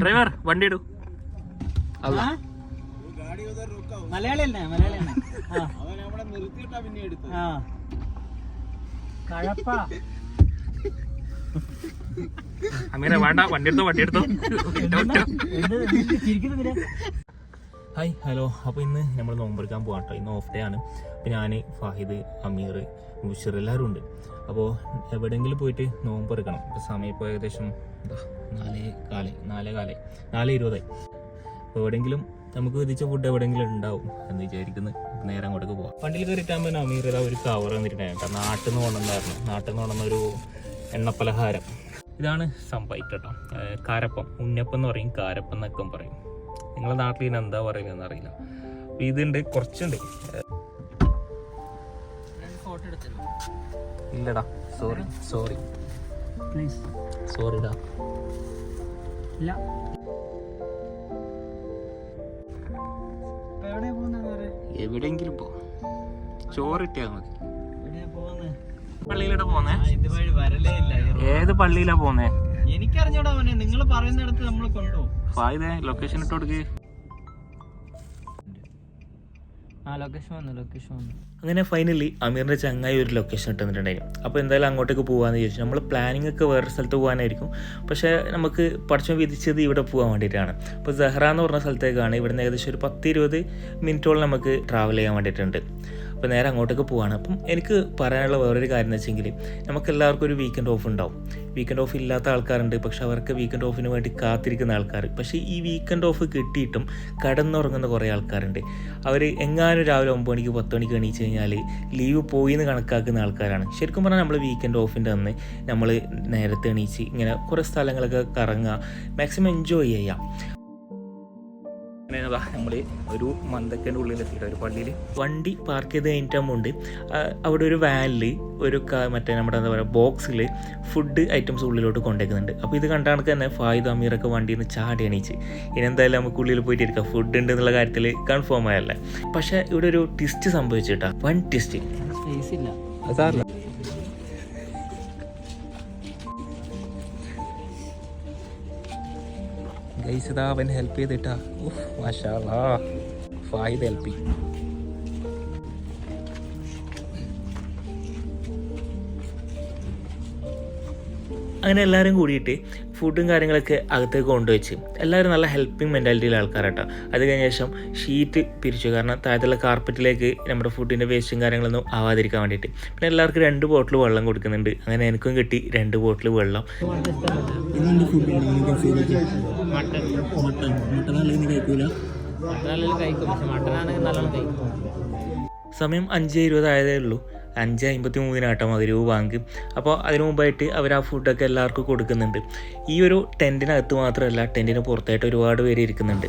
Driver വണ്ടി ഇടൂ. അങ്ങനെ മലയാളി തന്നെ മലയാളി തന്നെ ആ. ആ. കഴപ്പ. അമീറ വേണ്ട വണ്ടി എടുത്തോ വണ്ടി എടുത്തോ. Hi hello. അപ്പോൾ ഇന്ന് നമ്മൾ നോമ്പെടുക്കാൻ പോകാം കേട്ടോ ഇന്ന് ഓഫ് ഡേ ആണ്. അപ്പോൾ ഞാൻ ഫാഹിദ് അമീർ മുഷർ എല്ലാവരും ഉണ്ട്. അപ്പോൾ എവിടെയെങ്കിലും പോയിട്ട് നോമ്പെടുക്കണം ഇപ്പോൾ സമയം ഇപ്പോൾ ഏകദേശം എന്താ നാലേ കാലേ നാലേ കാലേ നാല് ഇരുപതായി അപ്പോൾ എവിടെയെങ്കിലും നമുക്ക് വിധിച്ച ഫുഡ് എവിടെയെങ്കിലും ഉണ്ടാവും എന്ന് വിചാരിക്കുന്നു. നേരം അങ്ങോട്ടേക്ക് പോകാം വണ്ടിയിൽ കയറിയിട്ടാകുമ്പോൾ തന്നെ അമീർ ഇതാ ഒരു കവർ വന്നിട്ടുണ്ടായിരുന്നു കേട്ടോ. നാട്ടിൽ നിന്ന് കൊണ്ടുവന്നായിരുന്നു. നാട്ടിൽ നിന്ന് കൊണ്ടുവന്ന ഒരു എണ്ണപ്പലഹാരം. ഇതാണ് സംഭവിക്കുക കേട്ടോ. കാരപ്പം. ഉന്നപ്പം എന്ന് പറയും കാരപ്പം എന്നൊക്കെ പറയും. നിങ്ങളെ നാട്ടിൽ ഇതിന് എന്താ പറയുന്നതെന്ന് അറിയില്ല. അപ്പോൾ ഇതുണ്ട് കുറച്ചുണ്ട്. ഇല്ലടാ സോറി സോറി പ്ലീസ് സോറിടാ ഇല്ല. എവിടെങ്കിലും എവിടെയെങ്കിലും പോ. ചോറിട്ടിയാ മതി. പള്ളിയിലൂടെ പോന്നേ? ഇതുവഴി വരലേ ഇല്ല ഏത് പള്ളിയിലാ പോന്നേ? എനിക്കറിഞ്ഞൂടാ നിങ്ങൾ പറയുന്നിടത്ത് നമ്മൾ കൊണ്ടുപോകും. ലൊക്കേഷൻ ഇട്ട് കൊടുക്ക്. അങ്ങനെ ഫൈനലി അമീറിന്റെ ചങ്ങായി ഒരു ലൊക്കേഷൻ ഇട്ട് തന്നിട്ടുണ്ടായിരുന്നു അപ്പോൾ എന്തായാലും അങ്ങോട്ടേക്ക് പോകാമെന്ന് ചോദിച്ചു നമ്മൾ പ്ലാനിങ് ഒക്കെ വേറെ സ്ഥലത്ത് പോകാനായിരിക്കും പക്ഷേ നമുക്ക് പഠിച്ചം വിധിച്ചത് ഇവിടെ പോകാൻ വേണ്ടിയിട്ടാണ്. അപ്പോൾ സെഹ്റ എന്ന് പറഞ്ഞ സ്ഥലത്തേക്കാണ് ഇവിടുന്ന് ഏകദേശം ഒരു പത്ത് ഇരുപത് മിനിറ്റോളം നമുക്ക് ട്രാവൽ ചെയ്യാൻ വേണ്ടിയിട്ടുണ്ട്. അപ്പോൾ നേരെ അങ്ങോട്ടേക്ക് പോവാണ്. അപ്പം എനിക്ക് പറയാനുള്ള വേറൊരു കാര്യം എന്ന് വെച്ചെങ്കിൽ നമുക്ക് എല്ലാവർക്കും ഒരു വീക്കെൻഡ് ഓഫ് ഉണ്ടാവും. വീക്കെൻഡ് ഓഫ് ഇല്ലാത്ത ആൾക്കാരുണ്ട്. പക്ഷെ അവർക്ക് വീക്കെൻഡ് ഓഫിന് വേണ്ടി കാത്തിരിക്കുന്ന ആൾക്കാർ പക്ഷേ ഈ വീക്കെൻഡ് ഓഫ് കിട്ടിയിട്ടും കടന്നുറങ്ങുന്ന കുറേ ആൾക്കാരുണ്ട്. അവർ എങ്ങാനും രാവിലെ ഒമ്പത് മണിക്ക് പത്ത് മണിക്ക് എണീച്ച് കഴിഞ്ഞാൽ ലീവ് പോയി എന്ന് കണക്കാക്കുന്ന ആൾക്കാരാണ്. ശരിക്കും പറഞ്ഞാൽ നമ്മൾ വീക്കെൻഡ് ഓഫിന്റെ അന്ന് നമ്മൾ നേരത്തെ എണീച്ച് ഇങ്ങനെ കുറേ സ്ഥലങ്ങളൊക്കെ കറങ്ങുക മാക്സിമം എൻജോയ് ചെയ്യാം നമ്മൾ ഒരു മന്തക്കന്റെ ഉള്ളിൽ എത്തിയിട്ട് ഒരു പള്ളിയിൽ വണ്ടി പാർക്ക് ചെയ്ത് കഴിഞ്ഞിട്ടാകുമ്പോൾ അവിടെ ഒരു വാനിൽ ഒരു മറ്റേ നമ്മുടെ എന്താ പറയുക ബോക്സിൽ ഫുഡ് ഐറ്റംസ് ഉള്ളിലോട്ട് കൊണ്ടുവയ്ക്കുന്നുണ്ട്. അപ്പോൾ ഇത് കണ്ട കണക്ക് തന്നെ ഫായിദ് അമീറൊക്കെ വണ്ടിയിൽ നിന്ന് ചാടി എണീച്ച്. ഇനി എന്തായാലും നമുക്ക് ഉള്ളിൽ പോയിട്ട് ഇരിക്കാം ഫുഡ് ഉണ്ട് എന്നുള്ള കാര്യത്തിൽ കൺഫേം ആയല്ലേ. പക്ഷേ ഇവിടെ ഒരു ട്വിസ്റ്റ് സംഭവിച്ചിട്ടാ. വൺ ട്വിസ്റ്റ് സ്പേസ് ഇല്ല. അതല്ല ഗൈസ് ഇതാ അവൻ ഹെൽപ്പ് ചെയ്തിട്ടാ മാഷാ. ഫായിദ് ഹെൽപ്പ് അങ്ങനെ എല്ലാവരും കൂടിയിട്ട് ഫുഡും കാര്യങ്ങളൊക്കെ അകത്തേക്ക് കൊണ്ടുവച്ച് എല്ലാവരും നല്ല ഹെൽപ്പിംഗ് മെന്റാലിറ്റിയിലെ ആൾക്കാരാട്ടോ. അത് കഴിഞ്ഞ ശേഷം ഷീറ്റ് പിരിച്ചു. കാരണം താഴത്തുള്ള കാർപ്പറ്റിലേക്ക് നമ്മുടെ ഫുഡിന്റെ വേസ്റ്റും കാര്യങ്ങളൊന്നും ആവാതിരിക്കാൻ വേണ്ടിയിട്ട്. പിന്നെ എല്ലാവർക്കും രണ്ട് ബോട്ടിൽ വെള്ളം കൊടുക്കുന്നുണ്ട്. അങ്ങനെ എനിക്കും കിട്ടി രണ്ട് ബോട്ടിൽ വെള്ളം. മട്ടൻ. മട്ടൻ മട്ടൻ അല്ലെങ്കിൽ കഴിക്കൂല മട്ടനാണെങ്കിൽ കഴിക്കും പക്ഷെ മട്ടനാണെങ്കിൽ നല്ലോണം കഴിക്കും സമയം അഞ്ച് ഇരുപതായതേ ഉള്ളൂ. അഞ്ച് അമ്പത്തി മൂന്നിനാട്ടം മകരവ് ബാങ്ക്. അപ്പോൾ അതിനു മുമ്പായിട്ട് അവർ ആ ഫുഡൊക്കെ എല്ലാവർക്കും കൊടുക്കുന്നുണ്ട്. ഈ ഒരു ടെന്റിനകത്ത് മാത്രമല്ല ടെന്റിന് പുറത്തായിട്ട് ഒരുപാട് പേര് ഇരിക്കുന്നുണ്ട്.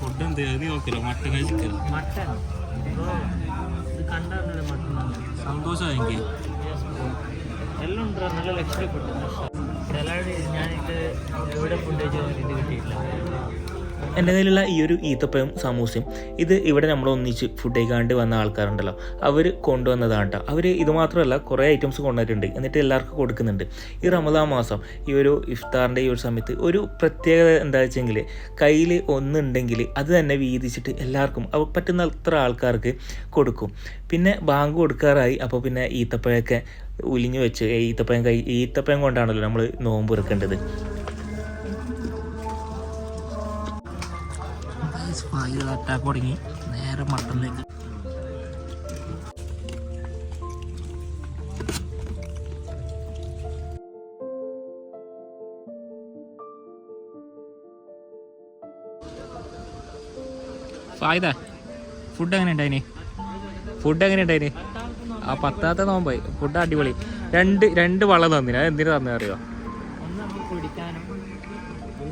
ഫുഡ് എന്ത്? നോക്കില്ല മട്ടൻ മട്ടൻ? ഇത് കണ്ടാണ് മട്ടൻ സന്തോഷമായെങ്കിൽ. എല്ലാം ഉണ്ട് നല്ല ലക്ഷ്യപ്പെട്ടു സലാഡ് ഞാനിട്ട് എവിടെ ഫുഡ് കഴിച്ചാൽ കിട്ടിയിട്ടില്ല. കിട്ടിയില്ല എന്റെ കയ്യിലുള്ള ഈ ഒരു ഈത്തപ്പഴം സമൂസയും ഇത് ഇവിടെ നമ്മൾ ഒന്നിച്ച് ഫുഡ് കഴിക്കാണ്ട് വന്ന ആൾക്കാരുണ്ടല്ലോ. അവർ കൊണ്ടുവന്നതാണ് കേട്ടോ അവർ ഇത് മാത്രമല്ല കുറേ ഐറ്റംസ് കൊണ്ടുവന്നിട്ടുണ്ട്. എന്നിട്ട് എല്ലാവർക്കും കൊടുക്കുന്നുണ്ട്. ഈ റമദാ മാസം ഈ ഒരു ഇഫ്താറിന്റെ ഈ ഒരു സമയത്ത് ഒരു പ്രത്യേകത എന്താ വെച്ചെങ്കിൽ കയ്യിൽ ഒന്നുണ്ടെങ്കിൽ അത് തന്നെ വീതിച്ചിട്ട് എല്ലാവർക്കും പറ്റുന്ന അത്ര ആൾക്കാർക്ക് കൊടുക്കും. പിന്നെ ബാങ്ക് കൊടുക്കാറായി അപ്പോൾ പിന്നെ ഈത്തപ്പഴമൊക്കെ ഉലിഞ്ഞു വെച്ച് ഈത്തപ്പഴം കൈ ഈത്തപ്പഴം കൊണ്ടാണല്ലോ നമ്മൾ നോമ്പ് ഇറക്കേണ്ടത് അറ്റാക്ക് തുടങ്ങി. നേരെ മട്ടനിലേക്ക്. ഫായിദ ഫുഡ് എങ്ങനെ ഉണ്ടായിന്? ഫുഡ് എങ്ങനെ ഉണ്ടായിന്? ആ പത്താത്ത നോമ്പായി. ഫുഡ് അടിപൊളി. രണ്ട് രണ്ട് വളം തന്നിന്. അത് എന്തിനു തന്നെ അറിയോ?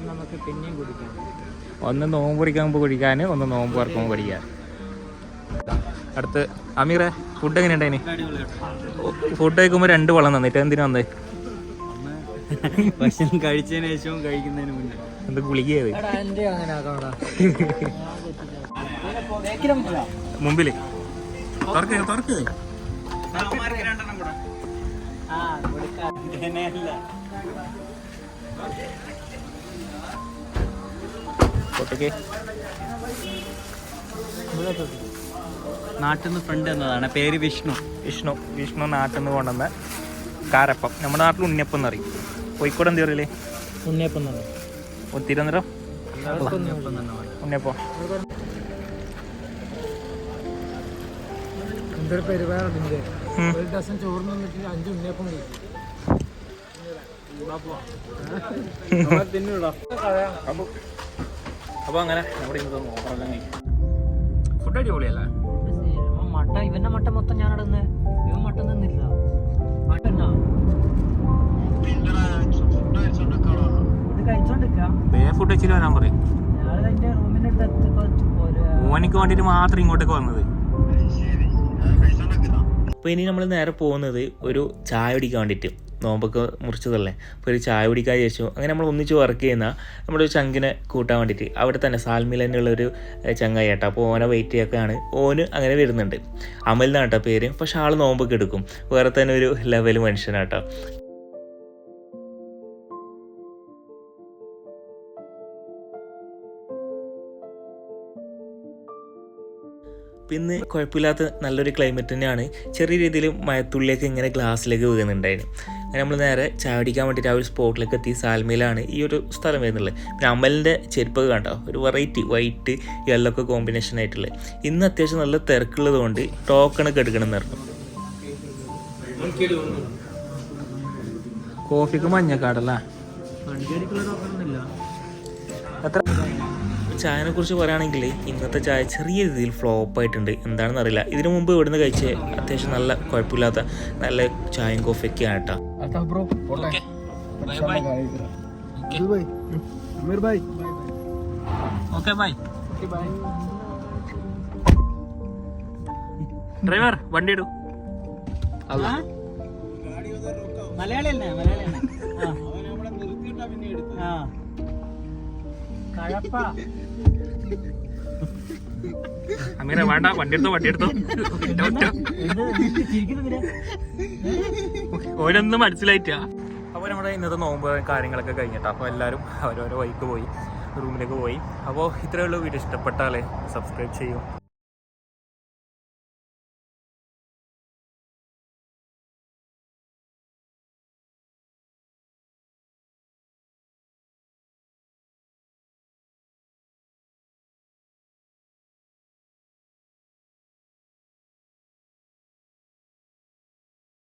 നമുക്ക് പിന്നെയും കുടിക്കാനും. ഒന്ന് നോമ്പ് കുടിക്കുമ്പോൾ കുടിക്കാൻ ഒന്ന് നോമ്പ് വർക്കുമ്പോൾ കുടിക്കാൻ അടുത്ത് അമീറെ ഫുഡ് എങ്ങനെ ഉണ്ടായിന് ഫുഡ് കഴിക്കുമ്പോൾ രണ്ട് വളം തന്നിട്ട് എന്തിനാ വന്നേ? ഭക്ഷണം കഴിച്ചതിന് ശേഷവും കഴിക്കുന്നതിന് മുന്നേ. എന്ത് ഗുളികയത്? മുമ്പിൽ. തുറക്ക് തുറക്ക്. ആ ഫോട്ടോക്ക് നാട്ടിൽ നിന്ന് ഫ്രണ്ട് എന്നതാണ്. പേര് വിഷ്ണു. വിഷ്ണു. വിഷ്ണു നാട്ടിൽ നിന്ന് കൊണ്ടുവന്ന കാരപ്പം. നമ്മുടെ നാട്ടിൽ ഉണ്ണിയപ്പം എന്ന് പറയും. കോഴിക്കോട് എന്ത് പറയില്ലേ ഉണ്ണിയപ്പം തിരുവനന്തപുരം? ഉണ്ണിയപ്പം. തന്നെ ഉണ്ണിയപ്പം എന്തൊരു പരിപാടിയുണ്ട് ഉം. ഒരു ഡസൻ ചോറ് നിന്നിട്ട് അഞ്ച് ഉണ്ണിയപ്പം കഴിക്കും. അപ്പോൾ അങ്ങനെ നമ്മുടെ ഇന്നത്തെ കഴിക്കും. ഫുഡ് അടിപൊളിയല്ലേ? മട്ട ഇവന്റെ മട്ട മൊത്തം ഞാൻ ഇടുന്നത് ഇവൻ മട്ട നിന്നില്ല മട്ട ഫുഡ് വെച്ചിട്ട് വരാൻ പറയും. ഓനിക്ക് മാത്രം ഇങ്ങോട്ടേക്ക് വന്നത്. അപ്പോൾ ഇനി നമ്മൾ നേരെ പോകുന്നത് ഒരു ചായ കുടിക്കാൻ വേണ്ടിയിട്ട്. നോമ്പൊക്കെ മുറിച്ചതല്ലേ? അപ്പോൾ ഒരു ചായ കുടിക്കാൻ വിചാരിച്ചു. അങ്ങനെ നമ്മൾ ഒന്നിച്ച് വർക്ക് ചെയ്യുന്ന നമ്മുടെ ഒരു ചങ്കിനെ കൂട്ടാൻ വേണ്ടിയിട്ട് അവിടെ തന്നെ ഒരു ചങ്ങായി കേട്ടോ അപ്പോൾ ഓനെ വെയിറ്റ് ചെയ്യൊക്കെയാണ് ഓന് അങ്ങനെ വരുന്നുണ്ട്. കേട്ടോ പേര്. പക്ഷെ ആൾ നോമ്പൊക്കെ എടുക്കും. വേറെ തന്നെ ഒരു ലെവൽ മനുഷ്യനാട്ടോ പിന്നെ കുഴപ്പമില്ലാത്ത നല്ലൊരു ക്ലൈമറ്റ് തന്നെയാണ്. ചെറിയ രീതിയിൽ മഴത്തുള്ളിയൊക്കെ ഇങ്ങനെ ഗ്ലാസ്സിലേക്ക് വീകുന്നുണ്ടായിരുന്നു അങ്ങനെ നമ്മൾ നേരെ ചായ കുടിക്കാൻ വേണ്ടിയിട്ട് ആ ഒരു സ്പോട്ടിലേക്ക് എത്തി. സാൽമയിലാണ് ഈ ഒരു സ്ഥലം വരുന്നുള്ളത് പിന്നെ അമലിന്റെ ചെരുപ്പൊക്കെ കണ്ടോ? ഒരു വെറൈറ്റി വൈറ്റ് യെല്ലോ ഒക്കെ കോമ്പിനേഷൻ ആയിട്ടുള്ളത് ഇന്ന് അത്യാവശ്യം നല്ല തിരക്കുള്ളത് കൊണ്ട് ടോക്കണൊക്കെ എടുക്കണം എന്ന് പറഞ്ഞു. കോഫിക്ക് മഞ്ഞക്കാടല്ലേ? എത്ര? ചായനെ കുറിച്ച് പറയുകയാണെങ്കിൽ ഇന്നത്തെ ചായ ചെറിയ രീതിയിൽ ഫ്ലോപ്പ് ആയിട്ടുണ്ട്. എന്താണെന്ന് അറിയില്ല. ഇതിനു മുമ്പ് ഇവിടുന്ന് കഴിച്ച് അത്യാവശ്യം നല്ല കുഴപ്പമില്ലാത്ത നല്ല ചായയും കോഫിയൊക്കെ ആട്ടാ ബ്രോ ഡ്രൈവർ വണ്ടി ഇടൂ. മലയാളിയല്ലേ മലയാളിയാണ് ആ. അങ്ങനെ വേണ്ട വണ്ടി എടുത്തോ വണ്ടി എടുത്തോ ഓരൊന്നും മനസ്സിലായിട്ടാ. അപ്പോൾ നമ്മുടെ ഇന്നത്തെ നോമ്പ് കാര്യങ്ങളൊക്കെ കഴിഞ്ഞിട്ടാ അപ്പോൾ എല്ലാവരും അവരോരോ വൈക്ക് പോയി റൂമിലേക്ക് പോയി. അപ്പോൾ ഇത്രയുള്ള വീഡിയോ ഇഷ്ടപ്പെട്ടാലേ സബ്സ്ക്രൈബ് ചെയ്യും.